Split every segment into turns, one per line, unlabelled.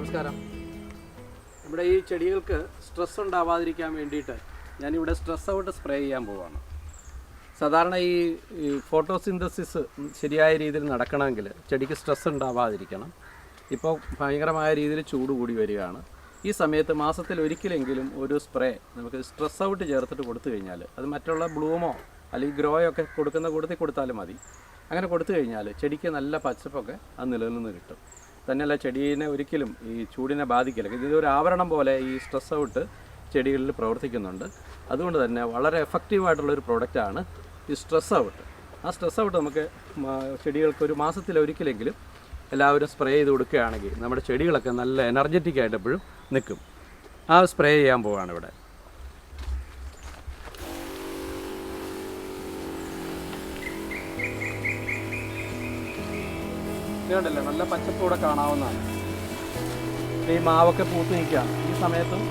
നമസ്കാരം. നമ്മുടെ ഈ ചെടികൾക്ക് സ്ട്രെസ് ഉണ്ടാവാതിരിക്കാൻ വേണ്ടിയിട്ട് ഞാനിവിടെ സ്ട്രെസ് ഔട്ട് സ്പ്രേ ചെയ്യാൻ പോവാണ്. സാധാരണ ഈ ഫോട്ടോസിന്തസിസ് ശരിയായ രീതിയിൽ നടക്കണമെങ്കിൽ ചെടിക്ക് സ്ട്രെസ് ഉണ്ടാവാതിരിക്കണം. ഇപ്പോൾ ഭയങ്കരമായ രീതിയിൽ ചൂട് കൂടി വരികയാണ്. ഈ സമയത്ത് മാസത്തിൽ ഒരിക്കലെങ്കിലും ഒരു സ്പ്രേ നമുക്ക് സ്ട്രെസ് ഔട്ട് ചേർത്തിട്ട് കൊടുത്തു കഴിഞ്ഞാൽ അത് മറ്റുള്ള ബ്ലൂമോ അല്ലെങ്കിൽ ഗ്രോയോ ഒക്കെ കൊടുക്കുന്ന കൂട്ടത്തിൽ കൊടുത്താലും മതി. അങ്ങനെ കൊടുത്തു കഴിഞ്ഞാൽ ചെടിക്ക് നല്ല പച്ചപ്പൊക്കെ അത് നിലനിന്ന് കിട്ടും. തന്നെയല്ല ചെടീനെ ഒരിക്കലും ഈ ചൂടിനെ ബാധിക്കില്ല. ഇതൊരു ആവരണം പോലെ ഈ സ്ട്രെസ് ഔട്ട് ചെടികളിൽ പ്രവർത്തിക്കുന്നുണ്ട്. അതുകൊണ്ട് തന്നെ വളരെ എഫക്റ്റീവായിട്ടുള്ളൊരു പ്രോഡക്റ്റാണ് ഈ സ്ട്രെസ് ഔട്ട് ആ സ്ട്രെസ് ഔട്ട് നമുക്ക് ചെടികൾക്ക് ഒരു മാസത്തിലൊരിക്കലെങ്കിലും എല്ലാവരും സ്പ്രേ ചെയ്ത് കൊടുക്കുകയാണെങ്കിൽ നമ്മുടെ ചെടികളൊക്കെ നല്ല എനർജറ്റിക് ആയിട്ട് എപ്പോഴും നിൽക്കും. ആ സ്പ്രേ ചെയ്യാൻ പോവുകയാണ് ഇവിടെ. ഇതുണ്ടല്ലേ നല്ല പച്ചപ്പൂടെ കാണാവുന്നതാണ്. ഈ മാവൊക്കെ പൂത്ത് നിൽക്കുകയാണ് ഈ സമയത്തും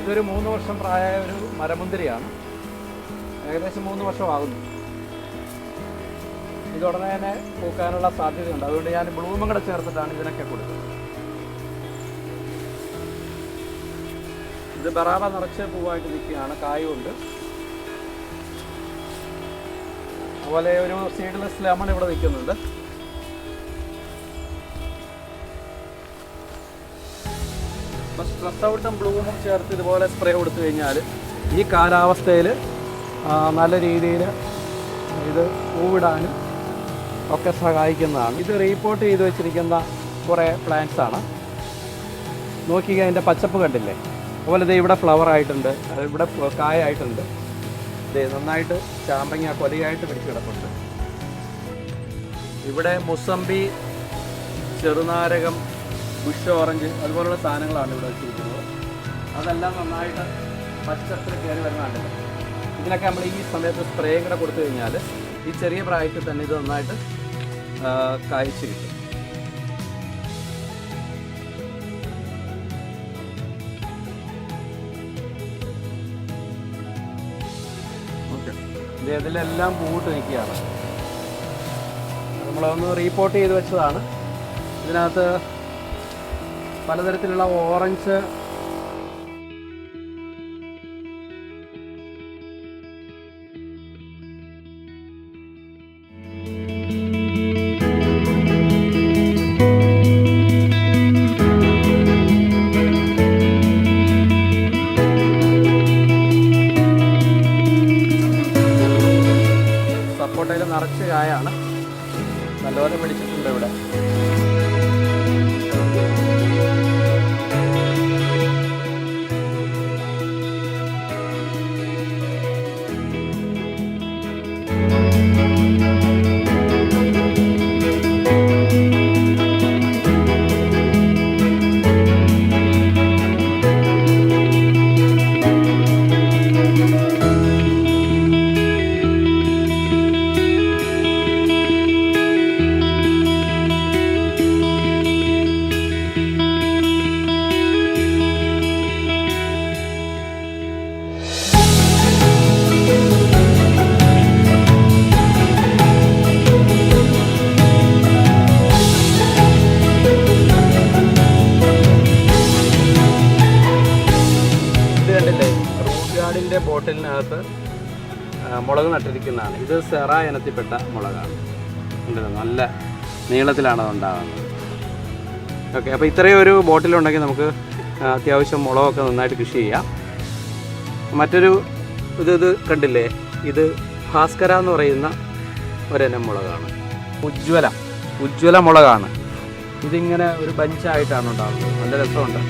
ഇതൊരു മൂന്ന് വർഷം പ്രായമായ ഒരു മരമുന്തിരിയാണ്. ഏകദേശം മൂന്ന് വർഷമാകുന്നു. ഇത് ഉടനെ തന്നെ പൂക്കാനുള്ള സാധ്യതയുണ്ട്. അതുകൊണ്ട് ഞാൻ ബ്ലൂമും കൂടെ ചേർത്തിട്ടാണ് ഇതിനൊക്കെ കൊടുക്കുന്നത്. ഇത് ബറാബ നിറച്ച് പൂവായിട്ട് നിൽക്കുകയാണ്. കായുണ്ട്. അതുപോലെ ഒരു സീഡ്ലെസ് ലെമൺ ഇവിടെ നിൽക്കുന്നുണ്ട്. ഔട്ടും ബ്ലൂമും ചേർത്ത് ഇതുപോലെ സ്പ്രേ കൊടുത്തു കഴിഞ്ഞാൽ ഈ കാലാവസ്ഥയിൽ നല്ല രീതിയിൽ ഇത് പൂവിടാനും ഒക്കെ സഹായിക്കുന്നതാണ്. ഇത് റീപോർട്ട് ചെയ്ത് വെച്ചിരിക്കുന്ന കുറേ പ്ലാന്റ്സ് ആണ്. നോക്കിക്കുക അതിന്റെ പച്ചപ്പ് കണ്ടില്ലേ? അതുപോലെ ദേ ഇവിടെ ഫ്ലവർ ആയിട്ടുണ്ട്. ഇവിടെ കായായിട്ടുണ്ട് ഇതേ നന്നായിട്ട് ചാമ്പങ്ങ കൊലയായിട്ട് പിടിച്ച് കിടപ്പുണ്ട്. ഇവിടെ മുസംബി ചെറുനാരകം ബുഷ് ഓറഞ്ച് അതുപോലുള്ള സാധനങ്ങളാണ് ഇവിടെ വെച്ചിരിക്കുന്നത്. അതെല്ലാം നന്നായിട്ട് പച്ചപ്പിൽ കയറി വരുന്നതാണ്. ഇതിനൊക്കെ നമ്മൾ ഈ സമയത്ത് സ്പ്രേ കൂടെ കൊടുത്തു കഴിഞ്ഞാൽ ഈ ചെറിയ പ്രായത്തിൽ തന്നെ ഇത് നന്നായിട്ട് കായ്ച്ച് കിട്ടും. ഇതിലെല്ലാം പൂവിട്ട് നിൽക്കുകയാണ് നമ്മളൊന്ന് റീപോർട്ട് ചെയ്ത് വെച്ചതാണ്. ഇതിനകത്ത് പലതരത്തിലുള്ള ഓറഞ്ച് കായാണ് നല്ലപോലെ പിടിച്ചിട്ടുണ്ട് ഇവിടെ. ഇത് ഗാർഡിന്റെ ബോട്ടിലിനകത്ത് മുളക് നട്ടിരിക്കുന്നതാണ്. ഇത് സെറ ഇനത്തിൽപ്പെട്ട മുളകാണ്. നല്ല നീളത്തിലാണ് അത് ഉണ്ടാകുന്നത് ഓക്കെ അപ്പോൾ ഇത്രയും ഒരു ബോട്ടിലുണ്ടെങ്കിൽ നമുക്ക് അത്യാവശ്യം മുളകൊക്കെ നന്നായിട്ട് കൃഷി ചെയ്യാം. മറ്റൊരു ഇത് ഇത് കണ്ടില്ലേ? ഇത് ഭാസ്കര എന്ന് പറയുന്ന ഒരിനം മുളകാണ്. ഉജ്ജ്വല ഉജ്ജ്വല മുളകാണ്. ഇതിങ്ങനെ ഒരു ബഞ്ചായിട്ടാണ് ഉണ്ടാകുന്നത്. നല്ല രസമുണ്ട്.